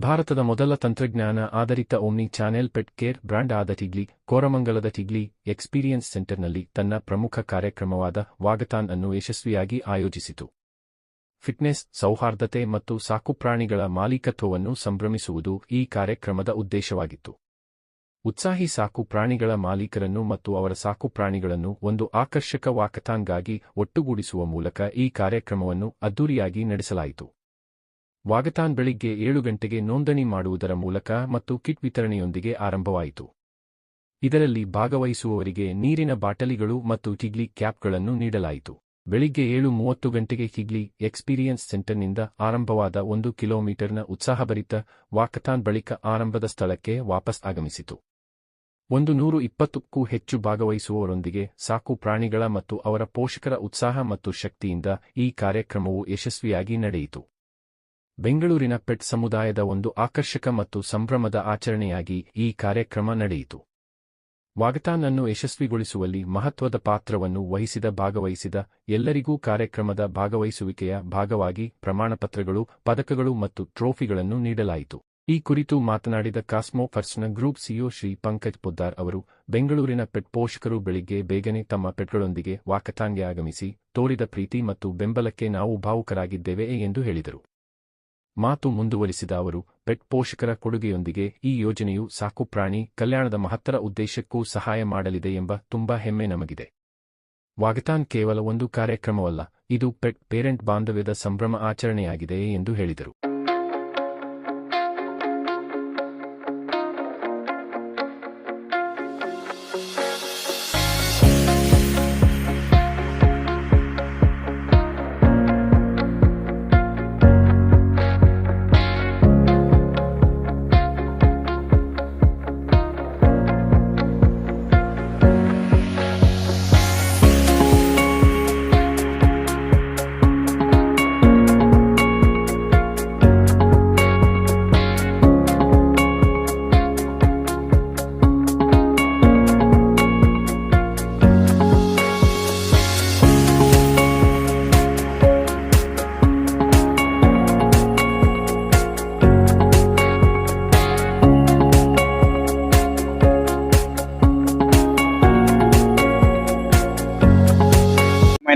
ಭಾರತದ ಮೊದಲ ತಂತ್ರಜ್ಞಾನ ಆಧಾರಿತ omni channel pet care brand ಆದ ಟಿಗ್ಲಿ, ಕೋರಮಂಗಲದ ಟಿಗ್ಲಿ ಎಕ್ಸ್ಪೀರಿಯನ್ಸ್ ಸೆಂಟರ್ನಲ್ಲಿ ತನ್ನ ಪ್ರಮುಖ ಕಾರ್ಯಕ್ರಮವಾದ ವಾಗತಾನ್ ಅನ್ನು ಯಶಸ್ವಿಯಾಗಿ ಆಯೋಜಿಸಿತು. ಫಿಟ್ನೆಸ್, ಸೌಹಾರ್ದತೆ ಮತ್ತು ಸಾಕುಪ್ರಾಣಿಗಳ ಮಾಲೀಕತ್ವವನ್ನು ಸಂಭ್ರಮಿಸುವುದು ಈ ಕಾರ್ಯಕ್ರಮದ ಉದ್ದೇಶವಾಗಿತ್ತು. ಉತ್ಸಾಹಿ ಸಾಕು ಪ್ರಾಣಿಗಳ ಮಾಲೀಕರನ್ನು ಮತ್ತು ಅವರ ಸಾಕುಪ್ರಾಣಿಗಳನ್ನು ಒಂದು ಆಕರ್ಷಕ ವಾಕಥಾನ್ಗಾಗಿ ಒಟ್ಟುಗೂಡಿಸುವ ಮೂಲಕ ಈ ಕಾರ್ಯಕ್ರಮವನ್ನು ಅದ್ದೂರಿಯಾಗಿ ನಡೆಸಲಾಯಿತು. ವಾಗತಾನ್ ಬೆಳಿಗ್ಗೆ ಏಳು ಗಂಟೆಗೆ ನೋಂದಣಿ ಮಾಡುವುದರ ಮೂಲಕ ಮತ್ತು ಕಿಟ್ ವಿತರಣೆಯೊಂದಿಗೆ ಆರಂಭವಾಯಿತು. ಇದರಲ್ಲಿ ಭಾಗವಹಿಸುವವರಿಗೆ ನೀರಿನ ಬಾಟಲಿಗಳು ಮತ್ತು ಟಿಗ್ಲಿ ಕ್ಯಾಪ್ಗಳನ್ನು ನೀಡಲಾಯಿತು. ಬೆಳಿಗ್ಗೆ ಏಳು ಮೂವತ್ತು ಗಂಟೆಗೆ ಕಿಗ್ಲಿ ಎಕ್ಸ್ಪೀರಿಯನ್ಸ್ ಸೆಂಟರ್ನಿಂದ ಆರಂಭವಾದ ಒಂದು ಕಿಲೋಮೀಟರ್ನ ಉತ್ಸಾಹಭರಿತ ವಾಕಥಾನ್ ಬಳಿಕ ಆರಂಭದ ಸ್ಥಳಕ್ಕೆ ವಾಪಸ್ ಆಗಮಿಸಿತು. ಒಂದು ನೂರು ಇಪ್ಪತ್ತಕ್ಕೂ ಹೆಚ್ಚು ಭಾಗವಹಿಸುವವರೊಂದಿಗೆ ಸಾಕು ಪ್ರಾಣಿಗಳ ಮತ್ತು ಅವರ ಪೋಷಕರ ಉತ್ಸಾಹ ಮತ್ತು ಶಕ್ತಿಯಿಂದ ಈ ಕಾರ್ಯಕ್ರಮವು ಯಶಸ್ವಿಯಾಗಿ ನಡೆಯಿತು. ಬೆಂಗಳೂರಿನ ಪೆಟ್ ಸಮುದಾಯದ ಒಂದು ಆಕರ್ಷಕ ಮತ್ತು ಸಂಭ್ರಮದ ಆಚರಣೆಯಾಗಿ ಈ ಕಾರ್ಯಕ್ರಮ ನಡೆಯಿತು. ವಾಗತಾನ್ ಅನ್ನು ಯಶಸ್ವಿಗೊಳಿಸುವಲ್ಲಿ ಮಹತ್ವದ ಪಾತ್ರವನ್ನು ವಹಿಸಿದ ಭಾಗವಹಿಸಿದ ಎಲ್ಲರಿಗೂ ಕಾರ್ಯಕ್ರಮದ ಭಾಗವಹಿಸುವಿಕೆಯ ಭಾಗವಾಗಿ ಪ್ರಮಾಣಪತ್ರಗಳು, ಪದಕಗಳು ಮತ್ತು ಟ್ರೋಫಿಗಳನ್ನು ನೀಡಲಾಯಿತು. ಈ ಕುರಿತು ಮಾತನಾಡಿದ Cosmo ಫರ್ಸ್ನ group CEO Shri Pankaj Poddar ಅವರು, ಬೆಂಗಳೂರಿನ ಪೆಟ್ ಪೋಷಕರು ಬೆಳಿಗ್ಗೆ ಬೇಗನೆ ತಮ್ಮ ಪೆಟ್ಗಳೊಂದಿಗೆ ವಾಕಥಾನ್ಗೆ ಆಗಮಿಸಿ, ತೋರಿದ ಪ್ರೀತಿ ಮತ್ತು ಬೆಂಬಲಕ್ಕೆ ನಾವು ಭಾವುಕರಾಗಿದ್ದೇವೆ ಎಂದು ಹೇಳಿದರು. ಮಾತು ಮುಂದುವರಿಸಿದ ಅವರು, ಪೆಟ್ ಪೋಷಕರ ಕೊಡುಗೆಯೊಂದಿಗೆ ಈ ಯೋಜನೆಯು ಸಾಕುಪ್ರಾಣಿ ಕಲ್ಯಾಣದ ಮಹತ್ತರ ಉದ್ದೇಶಕ್ಕೂ ಸಹಾಯ ಮಾಡಲಿದೆ ಎಂಬ ತುಂಬಾ ಹೆಮ್ಮೆ ನಮಗಿದೆ. ವಾಗತಾನ್ ಕೇವಲ ಒಂದು ಕಾರ್ಯಕ್ರಮವಲ್ಲ, ಇದು ಪೆಟ್ ಪೇರೆಂಟ್ ಬಾಂಧವ್ಯದ ಸಂಭ್ರಮ ಆಚರಣೆಯಾಗಿದೆ ಎಂದು ಹೇಳಿದರು.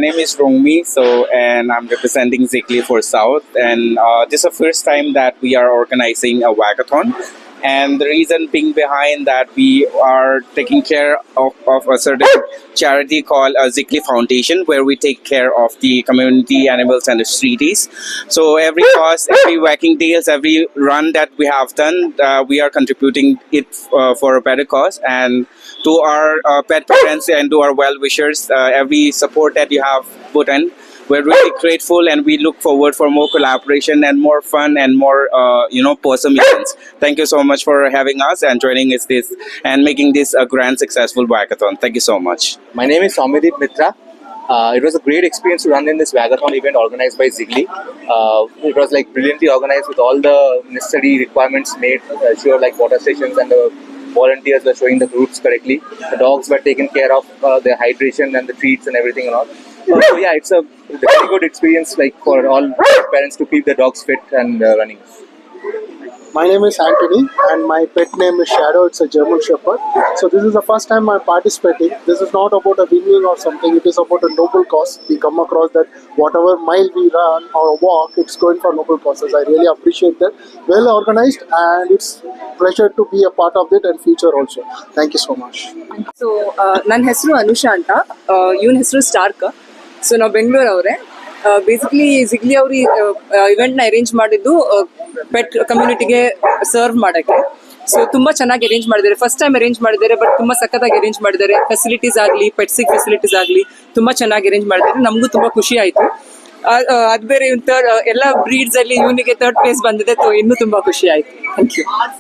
Name is Rongmi, so and I'm representing Zigli for South, and uh, this is the first time that we are organizing a wagathon. And the reason being behind that we are taking care of, of a certain charity called uh, Zikli Foundation, where we take care of the community animals and the streeties. So every cause, every whacking deals, every run that we have done, uh, we are contributing it uh, for a better cause. And to our uh, pet parents and to our well wishers, uh, every support that you have put in. We're really grateful, and we look forward for more collaboration and more fun and more, uh, you know, awesome events. Thank you so much for having us and joining us this and making this a grand successful whackathon. Thank you so much. My name is Soumyadeep Mitra. Uh, it was a great experience to run in this Wagathon event organized by Zigli. Uh, it was like brilliantly organized with all the necessary requirements made, uh, sure like water stations and the volunteers were showing the routes correctly. The dogs were taken care of, uh, their hydration and the treats and everything and all Uh, so yeah, it's a very good experience like for all parents to keep their dogs fit and uh, running. My name is Anthony, and my pet name is Shadow. It's a German Shepherd. So this is the first time I'm participating. This is not about a winning or something. It is about a noble cause. We come across that whatever mile we run or walk, it's going for noble causes. I really appreciate that. Well organized, and it's pleasure to be a part of it and future also. Thank you so much. So ನನ್ನ ಹೆಸರು ಅನುಷಾ ಅಂತ ಇವನ ಹೆಸರು Starc so ನಾವು Bengaluru basically ಸಿಗ್ಲಿ ಅವರು ನ arrange ಮಾಡಿದ್ದು ಪೆಟ್ ಕಮ್ಯುನಿಟಿಗೆ ಸರ್ವ್ ಮಾಡಕ್ಕೆ. ಸೊ ತುಂಬಾ ಚೆನ್ನಾಗಿ ಅರೇಂಜ್ ಮಾಡಿದ್ದಾರೆ. ಫಸ್ಟ್ ಟೈಮ್ ಅರೇಂಜ್ ಮಾಡಿದ್ದಾರೆ ಬಟ್ ತುಂಬಾ ಸಖತ್ತಾಗಿ ಅರೇಂಜ್ ಮಾಡಿದ್ದಾರೆ. ಫೆಸಿಲಿಟೀಸ್ ಆಗಲಿ ಪೆಟ್ಸಿಕ್ ಫೆಸಿಲಿಟೀಸ್ ಆಗಲಿ, ತುಂಬಾ ಚೆನ್ನಾಗಿ ಅರೇಂಜ್ ಮಾಡಿದ್ದಾರೆ. ನಮಗೂ ತುಂಬಾ ಖುಷಿ ಆಯಿತು. ಅದು ಬೇರೆ ಥರ್ಡ್ ಎಲ್ಲ ಬ್ರೀಡ್ಸ್ ಅಲ್ಲಿ ಇವನಿಗೆ ಥರ್ಡ್ ಪ್ಲೇಸ್ ಬಂದಿದೆ ಇನ್ನೂ ತುಂಬಾ ಖುಷಿ ಆಯಿತು. Thank you